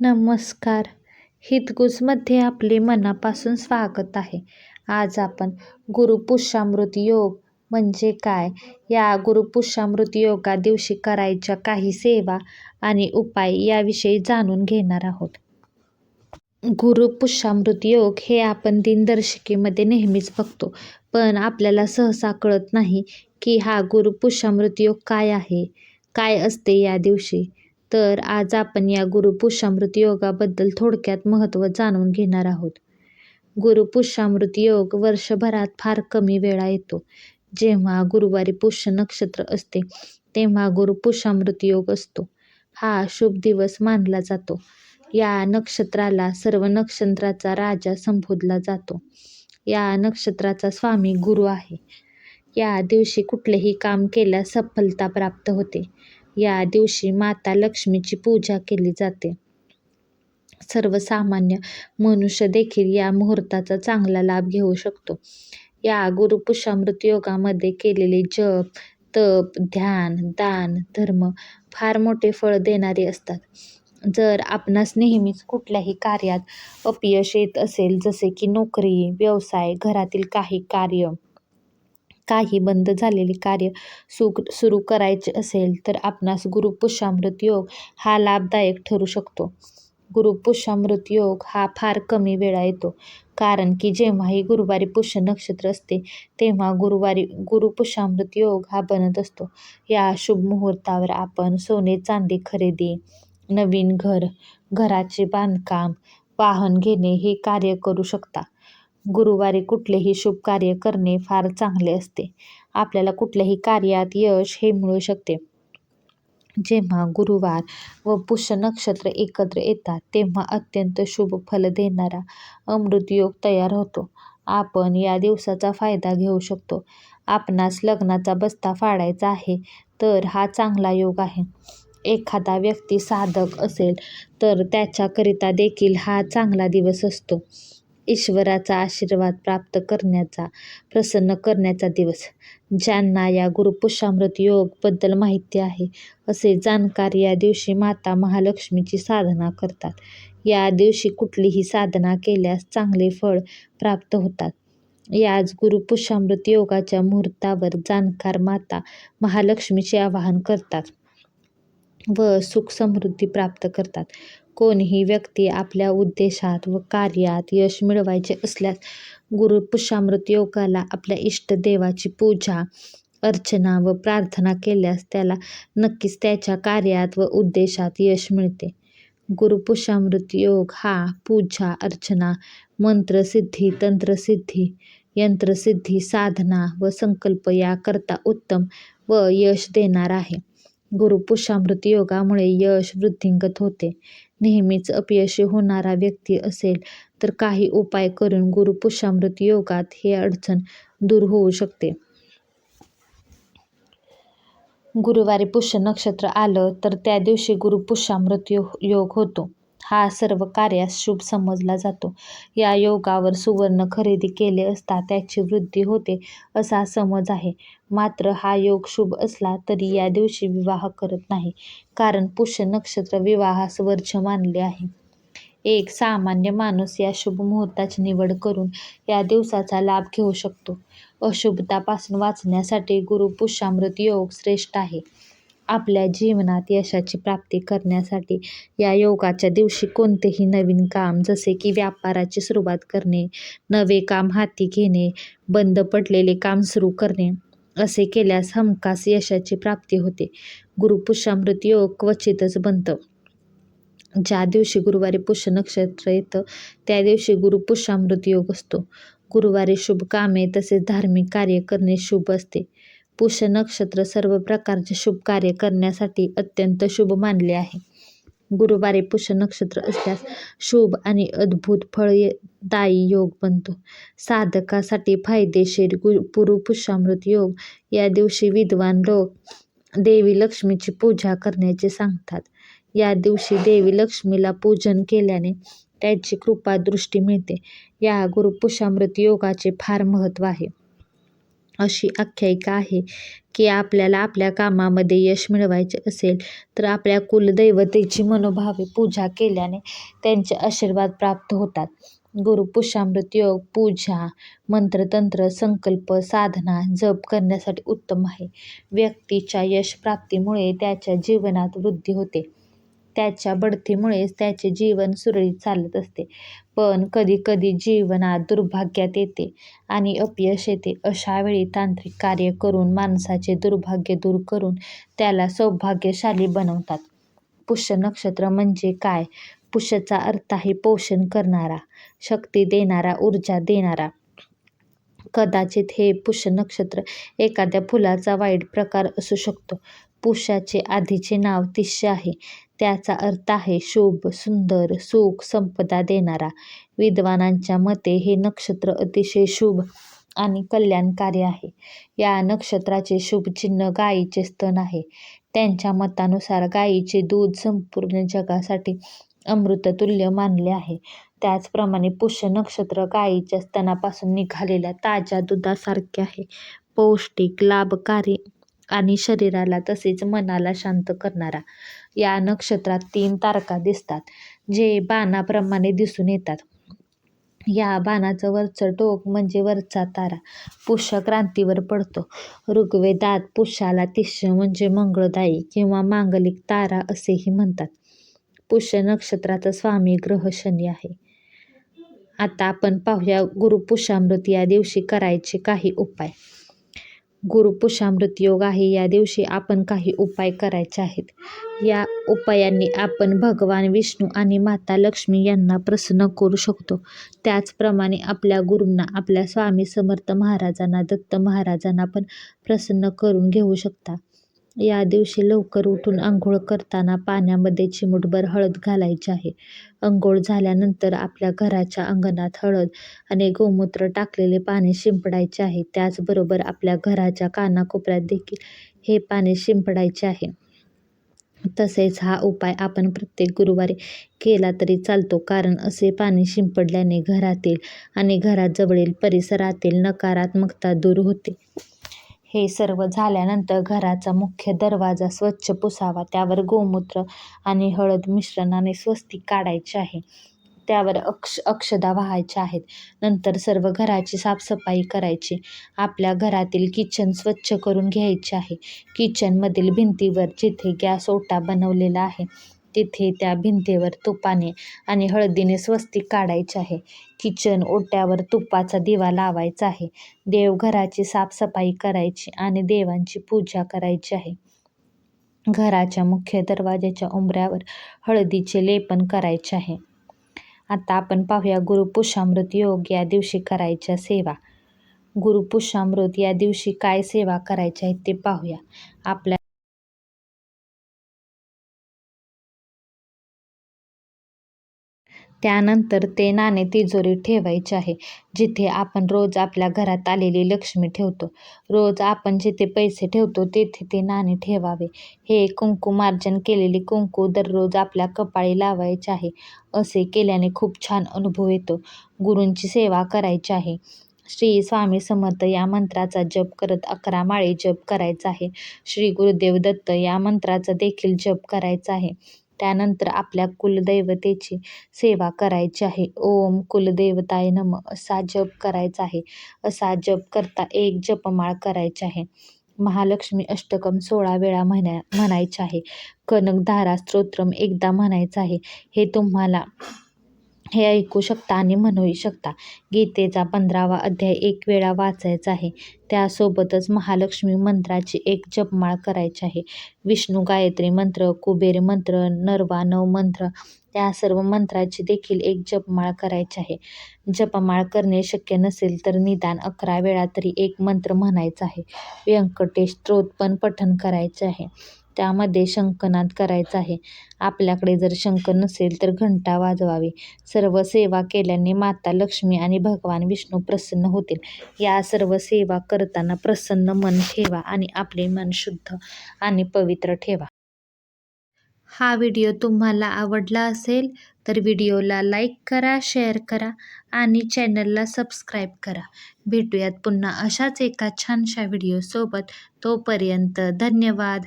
नमस्कार. हितगुजमध्ये आपले मनापासून स्वागत आहे. आज आपण गुरुपुष्यामृत योग म्हणजे काय? या गुरुपुष्यामृत योगा दिवशी करायच्या काही सेवा आणि उपाय याविषयी जाणून घेणार आहोत. गुरुपुष्यामृत योग हे आपण दिनदर्शिकेमध्ये नेहमीच बघतो. पण आपल्याला सहसा कळत नाही की हा गुरुपुष्यामृत योग काय आहे? काय असते या दिवशी? तर आज आपण या गुरुपुष्यामृत योगाबद्दल थोडक्यात महत्त्व जाणून घेणार आहोत. गुरुपुष्यामृत योग वर्षभरात फार कमी वेळा येतो. जेव्हा गुरुवारी पुष्य नक्षत्र असते तेव्हा गुरुपुष्यामृत योग असतो. हा शुभ दिवस मानला जातो. या नक्षत्राला सर्व नक्षत्राचा राजा संबोधला जातो. या नक्षत्राचा स्वामी गुरु आहे. या दिवशी कुठलेही काम केल्यास सफलता प्राप्त होते. या दिवशी माता लक्ष्मीची पूजा केली जाते. सर्वसामान्य मनुष्य देखील या मुहूर्ताचा चांगला लाभ घेऊ शकतो. या गुरुपुष्यामृत योगामध्ये केलेले जप तप ध्यान दान धर्म फार मोठे फळ देणारे असतात. जर आपणास नेहमीच कुठल्याही कार्यात अपयश येत असेल जसे की नोकरी व्यवसाय घरातील काही कार्य काही बंद झालेले कार्य सुक सुरू करायचे असेल तर आपणास गुरुपुष्यामृत योग हा लाभदायक ठरू शकतो. गुरुपुष्यामृत योग हा फार कमी वेळा येतो कारण की जेव्हाही गुरुवारी पुष्य नक्षत्र असते तेव्हा गुरुवारी गुरुपुष्यामृत योग हा बनत असतो. या शुभ मुहूर्तावर आपण सोने चांदी खरेदी नवीन घर घराचे बांधकाम वाहन घेणे हे कार्य करू शकता. गुरुवारी कुठलेही शुभ कार्य करणे फार चांगले असते. आपल्याला कुठल्याही कार्यात यश हे मिळू शकते. जेव्हा गुरुवार व पुष्य नक्षत्र एकत्र येतात तेव्हा अत्यंत शुभ फल देणारा अमृत योग तयार होतो. आपण या दिवसाचा फायदा घेऊ शकतो. आपणास लग्नाचा बस्ता फाडायचा आहे तर हा चांगला योग आहे. एखादा व्यक्ती साधक असेल तर त्याच्याकरिता देखील हा चांगला दिवस असतो. ईश्वराचा आशीर्वाद प्राप्त करण्याचा प्रसन्न करण्याचा दिवस. ज्यांना या गुरुपुष्यामृत योगबद्दल माहिती आहे असे जाणकार या दिवशी माता महालक्ष्मीची साधना करतात. या दिवशी कुठलीही साधना केल्यास चांगले फळ प्राप्त होतात. याच गुरुपुष्यामृत योगाच्या मुहूर्तावर जाणकार माता महालक्ष्मीचे आवाहन करतात व सुख समृद्धी प्राप्त करतात. कोणीही व्यक्ती आपल्या उद्देशात व कार्यात यश मिळवायचे असल्यास गुरुपुष्यामृत योगाला आपल्या इष्टदेवाची पूजा अर्चना व प्रार्थना केल्यास त्याला नक्कीच त्याच्या कार्यात व उद्देशात यश मिळते. गुरुपुष्यामृत योग हा पूजा अर्चना मंत्रसिद्धी तंत्रसिद्धी यंत्रसिद्धी साधना व संकल्प याकरता उत्तम व यश देणार आहे. गुरुपुष्यामृत योगामुळे यश वृद्धिंगत होते. नेहमीच अपयशी होणारा व्यक्ती असेल तर काही उपाय करून गुरुपुष्यामृत योगात हे अडचण दूर होऊ शकते. गुरुवारी पुष्य नक्षत्र आलं तर त्या दिवशी गुरुपुष्यामृत योग योग होतो. हा सर्व कार्यास शुभ समजला जातो. या योगावर सुवर्ण खरेदी केले असता त्याची वृद्धी होते असा समज आहे. मात्र हा योग शुभ असला तरी या दिवशी विवाह करत नाही कारण पुष्य नक्षत्र विवाहास वर्ज्य मानले आहे. एक सामान्य माणूस या शुभ मुहूर्ताची निवड करून या दिवसाचा लाभ घेऊ शकतो. अशुभतापासून वाचण्यासाठी गुरुपुष्यामृत योग श्रेष्ठ आहे. आपल्या जीवनात यशाची प्राप्ती करण्यासाठी या योगाच्या दिवशी कोणतेही नवीन काम जसे की व्यापाराची सुरुवात करणे नवे काम हाती घेणे बंद पडलेले काम सुरू करणे असे केल्यास हमखास यशाची प्राप्ती होते. गुरुपुष्यामृत योग क्वचितच बनतं. ज्या दिवशी गुरुवारी पुष्य नक्षत्र येतं त्या दिवशी गुरुपुष्यामृत योग असतो. गुरुवारी शुभ कामे तसेच धार्मिक कार्य करणे शुभ असते. पुष्य नक्षत्र सर्व प्रकारचे शुभ कार्य करण्यासाठी अत्यंत शुभ मानले आहे. गुरुवारी पुष्य नक्षत्र असल्यास शुभ आणि अद्भुत फळदायी योग बनतो. साधकासाठी फायदेशीर गुरु पुष्यामृत योग या दिवशी विद्वान लोक देवी लक्ष्मीची पूजा करण्याचे सांगतात. या दिवशी देवी लक्ष्मीला पूजन केल्याने त्याची कृपा दृष्टी मिळते. या गुरुपुष्यामृत योगाचे फार महत्त्व आहे. अशी आख्यायिका आहे की आपल्याला आपल्या कामामध्ये यश मिळवायचे असेल तर आपल्या कुलदैवतेची मनोभावे पूजा केल्याने त्यांचे आशीर्वाद प्राप्त होतात. गुरु गुरुपुष्यामृत योग पूजा मंत्रतंत्र संकल्प साधना जप करण्यासाठी उत्तम आहे. व्यक्तीच्या यश प्राप्तीमुळे त्याच्या जीवनात वृद्धी होते. त्याच्या बढतीमुळेच त्याचे जीवन सुरळीत चालत असते. पण कधी कधी जीवनात दुर्भाग्यात येते आणि अपयश येते. अशा वेळी तांत्रिक कार्य करून माणसाचे दुर्भाग्य दूर करून त्याला सौभाग्यशाली बनवतात. पुष्य नक्षत्र म्हणजे काय? पुष्यचा अर्थ आहे पोषण करणारा शक्ती देणारा ऊर्जा देणारा. कदाचित हे पुष्य नक्षत्र एखाद्या फुलाचा वाईट प्रकार असू शकतो. पुष्याचे आधीचे नाव तिष्य आहे. त्याचा अर्थ आहे शुभ सुंदर सुख संपदा देणारा. विद्वानांच्या मते हे नक्षत्र अतिशय शुभ आणि कल्याणकारी आहे. या नक्षत्राचे शुभ चिन्ह गायीचे स्तन आहे. त्यांच्या मतानुसार गायीचे दूध संपूर्ण जगासाठी अमृततुल्य मानले आहे. त्याचप्रमाणे पुष्य नक्षत्र गायीच्या स्तनापासून निघालेल्या ताज्या दुधासारखे आहे. पौष्टिक लाभकारी आणि शरीराला तसेच मनाला शांत करणारा. या नक्षत्रात तीन तारका दिसतात जे बाणाप्रमाणे दिसून येतात. या बाणाचं वरचं टोक म्हणजे वरचा तारा पुष्य क्रांतीवर पडतो. ऋग्वेदात पुष्याला तिष्य म्हणजे मंगळदायी किंवा मांगलिक तारा असेही म्हणतात. पुष्य नक्षत्राचा स्वामी ग्रह शनी आहे. आता आपण पाहूया गुरुपुष्यामृत या दिवशी करायचे काही उपाय. गुरुपुष्यामृत योग आहे. या दिवशी आपण काही उपाय करायचे आहेत. या उपायांनी आपण भगवान विष्णू आणि माता लक्ष्मी यांना प्रसन्न करू शकतो. त्याचप्रमाणे आपल्या गुरूंना आपल्या स्वामी समर्थ महाराजांना दत्त महाराजांना पण प्रसन्न करून घेऊ शकता. या दिवशी लवकर उठून आंघोळ करताना पाण्यामध्ये चिमूटभर हळद घालायची आहे. अंघोळ झाल्यानंतर आपल्या घराच्या अंगणात हळद आणि गोमूत्र टाकलेले पाणी शिंपडायचे आहे. त्याचबरोबर आपल्या घराच्या कानाकोपऱ्यात देखील हे पाणी शिंपडायचे आहे. तसेच हा उपाय आपण प्रत्येक गुरुवारी केला तरी चालतो कारण असे पाणी शिंपडल्याने घरातील आणि घराजवळील परिसरातील नकारात्मकता दूर होते. हे सर्व झाल्यानंतर घराचा मुख्य दरवाजा स्वच्छ पुसावा त्यावर गोमूत्र आणि हळद मिश्रणाने स्वस्तिक काढायचे आहे. त्यावर अक्ष अक्षदा व्हायच्या आहेत. नंतर सर्व घराची साफसफाई करायची. आपल्या घरातील किचन स्वच्छ करून घ्यायचे आहे. किचनमधील भिंतीवर जिथे गॅस ओटा बनवलेला आहे तिथे त्या भिंतीवर तुपाने आणि हळदीने स्वस्तिक काढायचे आहे. किचन ओट्यावर तुपाचा दिवा लावायचा आहे. देवघराची साफसफाई करायची आणि देवांची पूजा करायची आहे. घराच्या मुख्य दरवाजाच्या उंबऱ्यावर हळदीचे लेपन करायचे आहे. आता आपण पाहूया गुरुपुषामृत योग या दिवशी करायच्या सेवा. गुरुपुषामृत या दिवशी काय सेवा करायच्या आहेत ते पाहूया. आपल्या त्यानंतर ते नाणे तिजोरीत ठेवायचे आहे जिथे आपण रोज आपल्या घरात आलेली लक्ष्मी ठेवतो. रोज आपण जिथे पैसे ठेवतो तेथे ते नाणे ठेवावे. हे कुंकुमार्जन केलेले कुंकू दररोज आपल्या कपाळी लावायचे आहे असे केल्याने खूप छान अनुभव येतो. गुरूंची सेवा करायची आहे. श्री स्वामी समर्थ या मंत्राचा जप करत अकरा माळी जप करायचा आहे. श्री गुरुदेव दत्त या मंत्राचा देखील जप करायचा आहे. त्यानंतर आपल्या कुलदैवतेची सेवा करायची आहे. ओम कुलदेवताय नम. असा जप करायचा आहे. असा जप करता एक जपमाळ करायची आहे. महालक्ष्मी अष्टकम सोळा वेळा म्हणा म्हणायचे आहे. कनकधारा स्तोत्रम एकदा म्हणायचं आहे. हे तुम्हाला हे ऐकू शकता आणि म्हणूही शकता. गीतेचा पंधरावा अध्याय एक वेळा वाचायचा आहे. त्यासोबतच महालक्ष्मी मंत्राची एक जपमाळ करायची आहे. विष्णू गायत्री मंत्र कुबेर मंत्र नरवानव मंत्र या सर्व मंत्राची देखील एक जपमाळ करायची आहे. जपमाळ करणे शक्य नसेल तर निदान अकरा वेळा तरी एक मंत्र म्हणायचा आहे. व्यंकटेश स्तोत्र पण पठण करायचे आहे. त्यामध्ये शंखनाद करायचा आहे. आपल्याकडे जर शंख नसेल तर घंटा वाजवावी. सर्व सेवा केल्याने माता लक्ष्मी आणि भगवान विष्णू प्रसन्न होतील. या सर्व सेवा करताना प्रसन्न मन ठेवा आणि आपले मन शुद्ध आणि पवित्र ठेवा. हा व्हिडिओ तुम्हाला आवडला असेल तर व्हिडिओला लाईक करा शेअर करा आणि चॅनलला सबस्क्राईब करा. भेटूयात पुन्हा अशाच एका छानशा व्हिडिओसोबत. तोपर्यंत धन्यवाद.